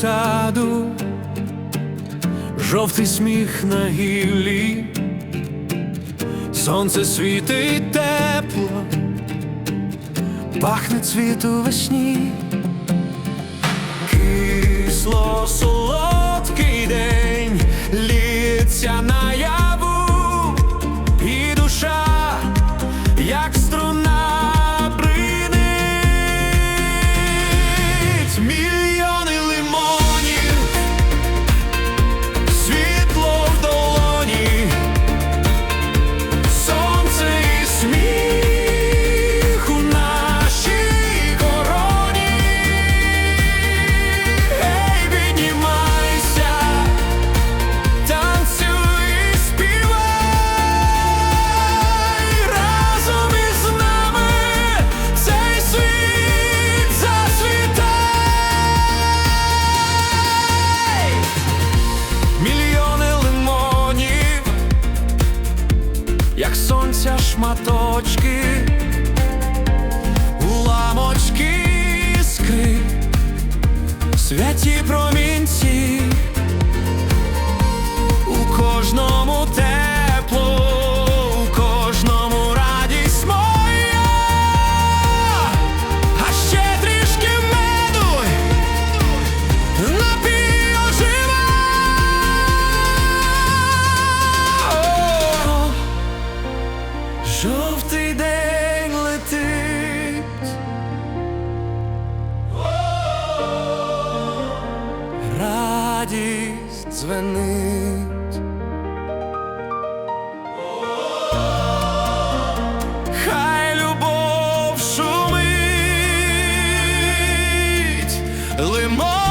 саду, жовтий сміх на гіллі, сонце світить тепло, пахне цвіту весні, кисло. шматочки, уламочки іскри, святі про. дзвенить. Хай любов шумить, лимон.